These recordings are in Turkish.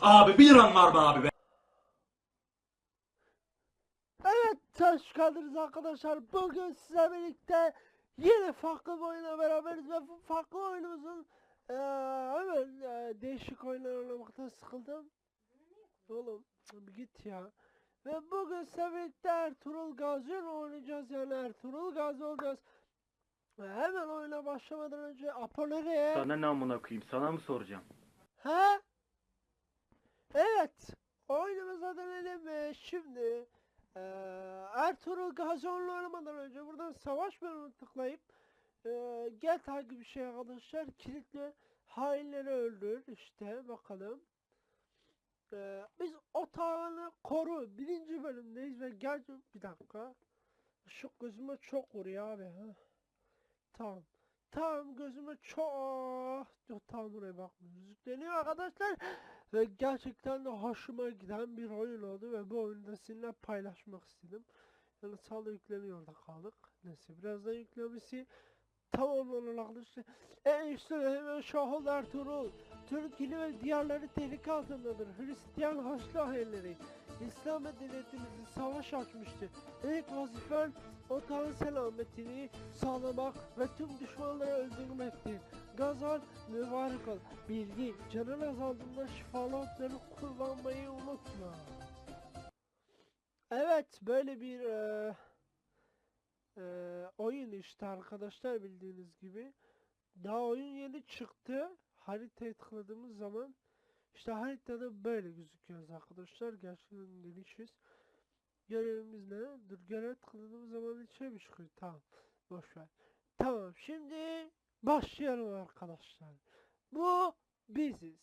Abi bir liran var mı abi be? Evet taş kaldırız arkadaşlar. Bugün size birlikte yine farklı bir oyuna beraberiz ve bu farklı oyunumuzun eee hemen eee, değişik oyunlar oynamaktan sıkıldım. Oğlum git ya. Ve bugün size birlikte Ertuğrul Gazi ile oynayacağız yani Ertuğrul Gazi olacağız. Ve hemen oyuna başlamadan önce Apo nereye? Sana ne amına koyayım? Sana mı soracağım? He? Evet. Oyunumuza dönelim ve şimdi eee Ertuğrul Gazion'la oynamadan önce buradan savaş bölümünü tıklayıp eee gel takip bir şey arkadaşlar kilitli hainleri öldür işte bakalım. Eee, biz otağını koru birinci bölümdeyiz ve gel bir dakika. Şu gözüme çok vuruyor abi ha. Tamam. Tamam gözüme çok Yok tamam buraya bakmıyor. Yükleniyor arkadaşlar. Ve gerçekten de hoşuma giden bir oyun oldu ve bu oyunu da sizinle paylaşmak istedim. Yani sağda yükleniyor da kaldık. Neyse birazdan yüklemesi tamamlanır arkadaşlar. En üstte hemen Şahol Ertuğrul. Türk ili ve diğerleri tehlike altındadır. Hristiyan Haçlı hayırları. İslam medeniyetimizi savaş açmıştı. İlk vazifen otağın selametini sağlamak ve tüm düşmanları öldürmektir. Gazal mübarek ol. Bilgi, canın azaldığında şifalı otları kullanmayı unutma. Evet, böyle bir eee, eee, oyun işte arkadaşlar bildiğiniz gibi. Daha oyun yeni çıktı. Haritaya tıkladığımız zaman işte haritada böyle gözüküyoruz arkadaşlar. Gerçekten gelişiz. Görevimiz ne? Dur görev tıkladığımız zaman içe mi çıkıyor? Tamam. Boş ver. Tamam şimdi başlayalım arkadaşlar. Bu biziz.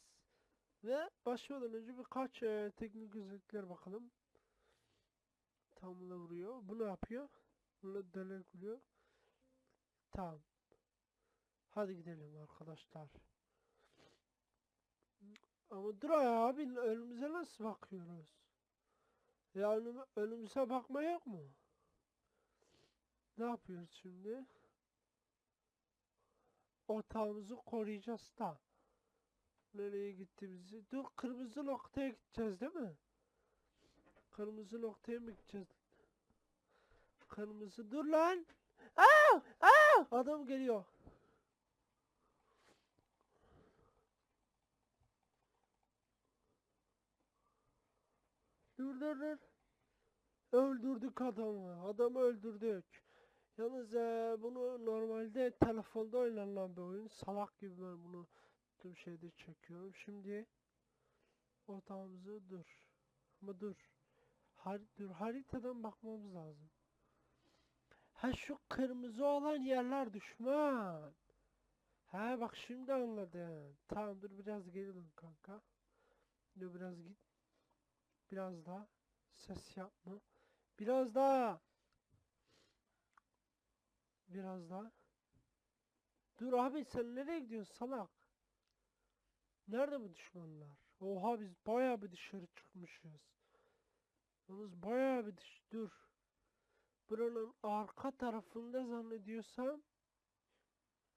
Ve başlamadan önce birkaç e, teknik özellikler bakalım. Tam da vuruyor. Bu ne yapıyor? Bunu dönerek vuruyor. Tamam. Hadi gidelim arkadaşlar. Ama dur abi önümüze nasıl bakıyoruz? Ya önüme, önümüze bakma yok mu? Ne yapıyoruz şimdi? Otağımızı koruyacağız da. Nereye gittiğimizi. Dur kırmızı noktaya gideceğiz değil mi? Kırmızı noktaya mı gideceğiz? Kırmızı dur lan. Aa! Aa! Adam geliyor. Dur. Öldürdük adamı. Adamı öldürdük. Yalnız eee, bunu normalde telefonda oynanan bir oyun. Salak gibi ben bunu tüm şeyde çekiyorum. Şimdi otağımızı dur. Ama dur. Har dur haritadan bakmamız lazım. Ha şu kırmızı olan yerler düşman. Ha bak şimdi anladım. Tamam dur biraz geri kanka. Dur biraz git. Biraz daha. Ses yapma. Biraz daha. Biraz daha. Dur abi sen nereye gidiyorsun salak? Nerede bu düşmanlar? Oha biz bayağı bir dışarı çıkmışız. Yalnız bayağı bir dış... Dur. Buranın arka tarafında zannediyorsam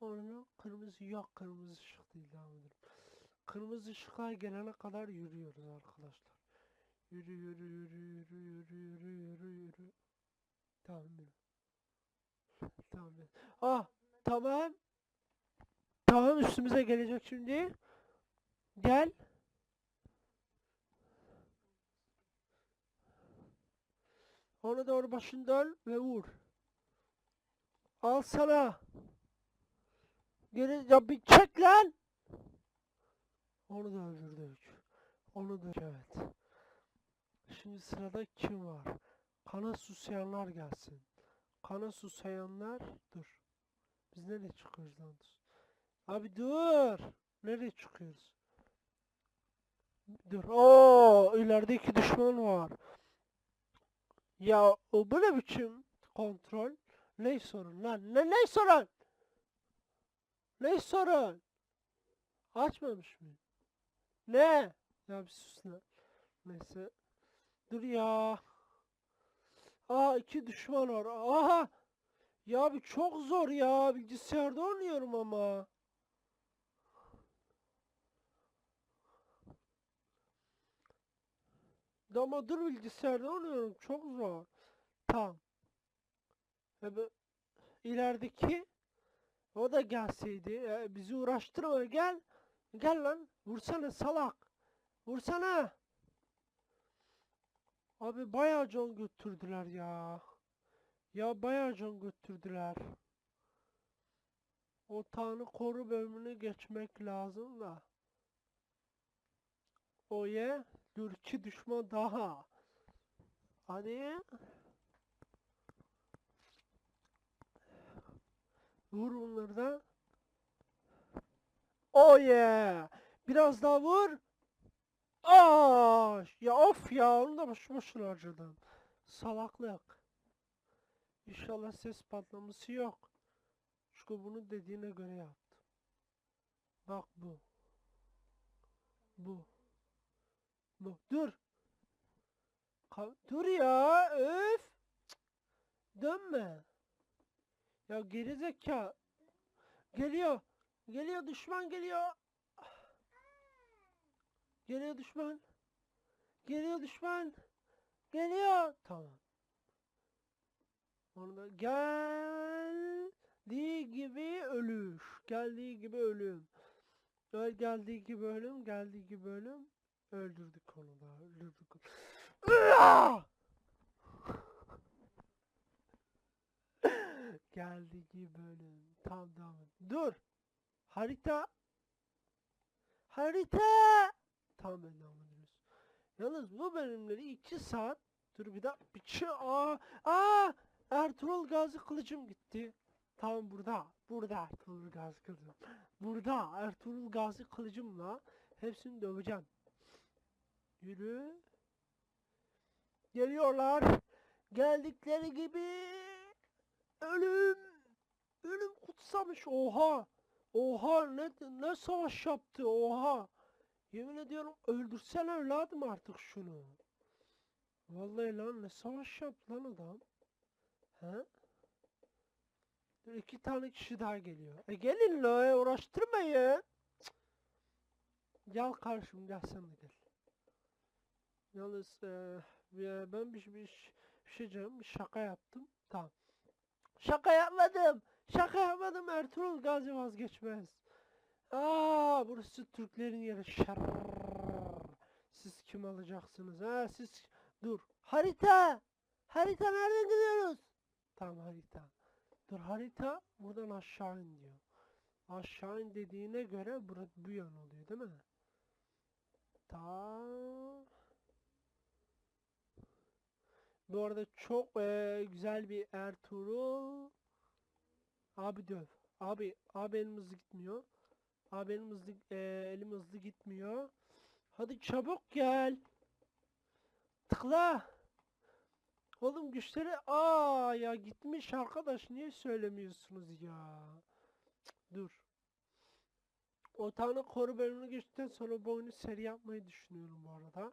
onu kırmızı yok kırmızı ışık değil devam edelim. Kırmızı ışıklar gelene kadar yürüyoruz arkadaşlar. Yürü yürü yürü yürü yürü yürü yürü yürü. Tamam yürü. Tamam. Ah tamam. Tamam üstümüze gelecek şimdi. Gel. Ona doğru başını dön ve vur. Al sana. Geri ya bir çek lan. Onu da öldürdük. Onu da evet. Şimdi sırada kim var? Kana susayanlar gelsin. Kana susayanlar dur. Biz nereye çıkıyoruz lan? Abi dur. Nereye çıkıyoruz? Dur. Oo, ileride iki düşman var. Ya o bu ne biçim kontrol? Ne sorun lan? Ne ne sorun? Ne sorun? Açmamış mı? Ne? Ya bir sus lan. Neyse. Dur ya. Aa iki düşman var. Aha. Ya abi çok zor ya. Bilgisayarda oynuyorum ama. Ama dur bilgisayarda oynuyorum. Çok zor. Tamam. Ve ilerideki o da gelseydi. e, bizi uğraştırma gel. Gel lan. Vursana salak. Vursana. Abi bayağı can götürdüler ya. Ya bayağı can götürdüler. O Tanrı koru bölümüne geçmek lazım da. O ye. Dur iki düşman daha. Hadi. Vur bunları da. Yeah. Biraz daha vur. Aa, ya of ya onu da boş boşuna harcadım. Salaklık. İnşallah ses patlaması yok. Çünkü bunu dediğine göre yaptım. Bak bu. Bu. Bu. Dur. Ka- Dur ya. Öf. Cık. Dönme. Ya gerizekalı. Geliyor. Geliyor düşman geliyor. Geliyor düşman. Geliyor düşman. Geliyor. Tamam. Onu da geldiği gibi ölüş. Geldiği gibi ölüm. Öl geldiği gibi ölüm, geldiği gibi ölüm. Öldürdük onu da, öldürdük onu. Geldiği gibi ölüm. Tamam tamam. Dur. Harita. Harita. Tamam ben devam ediyoruz. Yalnız bu bölümleri 2 saat. Dur bir dakika. Bir şey. Aa, aa, Ertuğrul Gazi kılıcım gitti. Tamam burada. Burada Ertuğrul Gazi kılıcım. Burada Ertuğrul Gazi kılıcımla hepsini döveceğim. Yürü. Geliyorlar. Geldikleri gibi. Ölüm. Ölüm kutsamış. Oha. Oha ne, ne savaş yaptı. Oha. Yemin ediyorum öldürsen evladım artık şunu. Vallahi lan ne savaş yaptı lan adam. He? Dur iki tane kişi daha geliyor. E gelin la e, uğraştırmayın. Cık. Gel karşım gel sen de gel. Yalnız e, ben bir, bir, bir şey bir şaka yaptım. Tamam. Şaka yapmadım. Şaka yapmadım. Ertuğrul Gazi vazgeçmez. Aa, burası Türklerin yeri. Şarrrr. Siz kim alacaksınız? Ha, siz dur. Harita. Harita nereden gidiyoruz? Tamam harita. Dur harita buradan aşağı in diyor. Aşağı in dediğine göre burası bu yön oluyor değil mi? Tamam. Bu arada çok eee, güzel bir Ertuğrul. Abi döv. Abi, abi elim hızlı gitmiyor. Abi elim hızlı, eee, elim hızlı gitmiyor. Hadi çabuk gel. Tıkla. Oğlum güçleri aa ya gitmiş arkadaş niye söylemiyorsunuz ya? Dur. O tane koru bölümünü geçtikten sonra bu oyunu seri yapmayı düşünüyorum bu arada.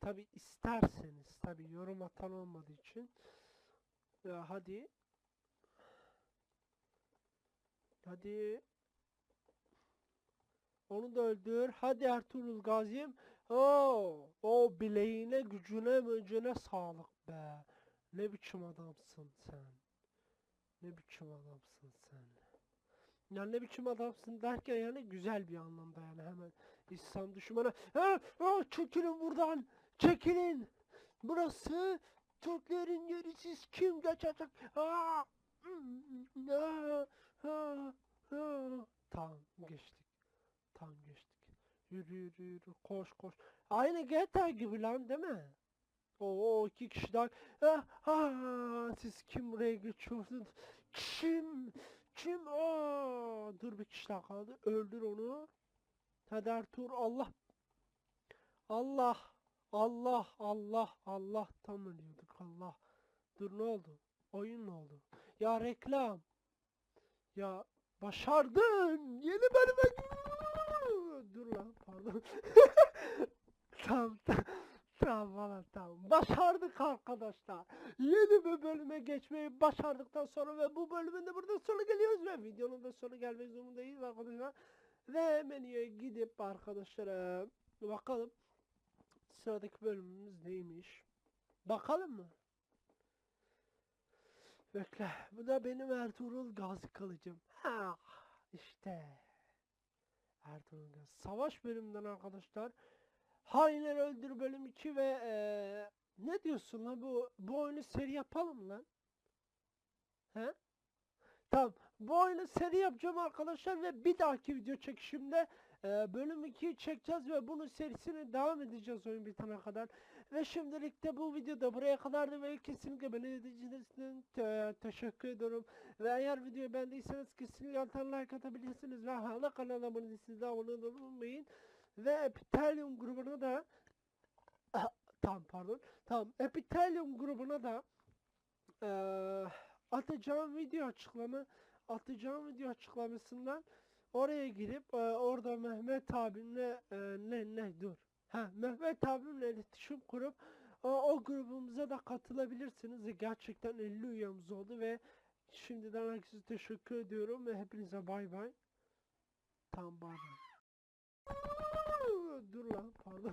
Tabi isterseniz tabi yorum atan olmadığı için. Ya hadi. Hadi. Onu da öldür. Hadi Ertuğrul Gazi'm. Oo, o bileğine, gücüne, mücüne sağlık be. Ne biçim adamsın sen. Ne biçim adamsın sen. Ya ne biçim adamsın derken yani güzel bir anlamda yani hemen İslam düşmanı. Ha, ha, çekilin buradan. Çekilin. Burası Türklerin yeri siz kim geçecek? Aa, hmm, aa, aa, aa. Tamam geçtik. Tamam geçtik. Yürü yürü yürü koş koş. Aynı GTA gibi lan değil mi? Oo iki kişi. Ah, ah, siz kim buraya geçiyorsunuz? Kim? Kim? Aa, dur bir kişi daha kaldı. Öldür onu. Hadi Ertuğrul Allah. Allah. Allah. Allah. Allah. Tam ölüyorduk Allah. Dur ne oldu? Oyun ne oldu? Ya reklam. Ya başardın. Yeni bölüme gir- Dur lan pardon. tamam tamam. Tamam valla tamam. Başardık arkadaşlar. Yeni bir bölüme geçmeyi başardıktan sonra ve bu bölümün de burada sonu geliyoruz ve videonun da sonu gelmek zorundayız arkadaşlar. Ve menüye gidip arkadaşlar bakalım sıradaki bölümümüz neymiş? Bakalım mı? Bekle. Bu da benim Ertuğrul Gazi kılıcım. Ha, işte. Ertuğrul. Savaş bölümünden arkadaşlar. Hainler Öldür bölüm 2 ve eee, ne diyorsun lan bu bu oyunu seri yapalım lan. He? Tamam. Bu oyunu seri yapacağım arkadaşlar ve bir dahaki video çekişimde eee, bölüm 2'yi çekeceğiz ve bunun serisine devam edeceğiz oyun bitene kadar. Ve şimdilik de bu videoda buraya kadardı ve kesinlikle beni izlediğiniz için te- teşekkür ediyorum. Ve eğer videoyu beğendiyseniz kesinlikle alttan like atabilirsiniz ve hala kanala abone değilseniz de abone olmayı unutmayın. Ve Epitelium grubuna da tamam pardon. Tamam. Epitelium grubuna da eee atacağım video açıklama atacağım video açıklamasından oraya girip eee, orada Mehmet abimle eee, ne ne dur. Ha Mehmet abimle iletişim kurup o, o grubumuza da katılabilirsiniz. Gerçekten 50 üyemiz oldu ve şimdiden herkese teşekkür ediyorum ve hepinize bay bay. Tamam bay bay. Dur lan pardon.